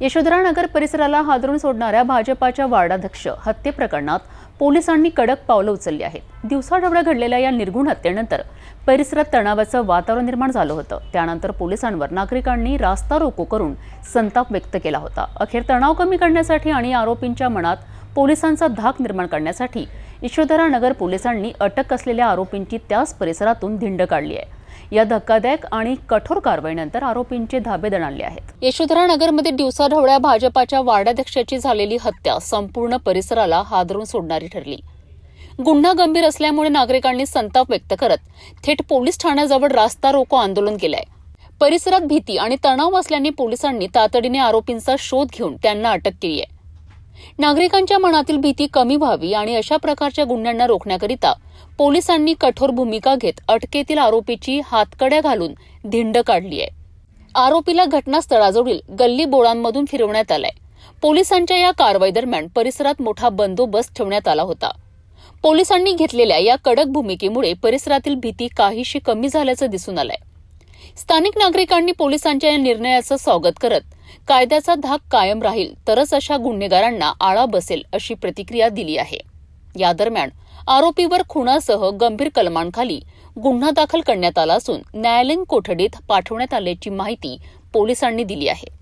यशोधरा नगर परिसराला हादरून सोडणाऱ्या भाजपाच्या वार्डाध्यक्ष हत्येप्रकरणात पोलिसांनी कडक पावलं उचलली आहेत. दिवसाढवळ्या घडलेल्या या निर्गुण हत्येनंतर परिसरात तणावाचं वातावरण निर्माण झालं होतं. त्यानंतर पोलिसांवर नागरिकांनी रास्ता रोको करून संताप व्यक्त केला होता. अखेर तणाव कमी करण्यासाठी आणि आरोपींच्या मनात पोलिसांचा धाक निर्माण करण्यासाठी यशोधरा नगर पोलिसांनी अटक असलेल्या आरोपींची त्याच परिसरातून धिंड काढली आहे. या धक्कादायक आणि कठोर कारवाईनंतर आरोपींचे धाबे दणाणले आहेत. यशोधरा नगरमध्ये दिवसाढवळ्या भाजपाच्या वार्डाध्यक्षाची झालेली हत्या संपूर्ण परिसराला हादरून सोडणारी ठरली. गुन्हा गंभीर असल्यामुळे नागरिकांनी संताप व्यक्त करत थेट पोलीस ठाण्याजवळ रास्ता रोको आंदोलन केलंय. परिसरात भीती आणि तणाव असल्याने पोलिसांनी तातडीने आरोपींचा शोध घेऊन त्यांना अटक केली आहे नागरिकांच्या मनातील भीती कमी व्हावी आणि अशा प्रकारच्या गुन्ह्यांना रोखण्याकरिता पोलिसांनी कठोर भूमिका घेत अटकेतील आरोपीची हातकड्या घालून धिंड काढली आहे आरोपीला घटनास्थळाजवळील गल्ली बोळांमधून फिरवण्यात आलाय. पोलिसांच्या या कारवाई दरम्यान परिसरात मोठा बंदोबस्त ठेवण्यात आला होता. पोलिसांनी घेतलेल्या या कडक भूमिकेमुळे परिसरातील भीती काहीशी कमी झाल्याचं दिसून आलंय. स्थानिक नागरिकांनी पोलिसांच्या या निर्णयाचं स्वागत करत कायद्याचा धाक कायम राहील तरच अशा गुन्हेगारांना आळा बसेल अशी प्रतिक्रिया दिली आहे. या दरम्यान आरोपीवर खुनासह गंभीर कलमांखाली गुन्हा दाखल करण्यात आला असून न्यायालयीन कोठडीत पाठवण्यात आल्याची माहिती पोलिसांनी दिली आहे.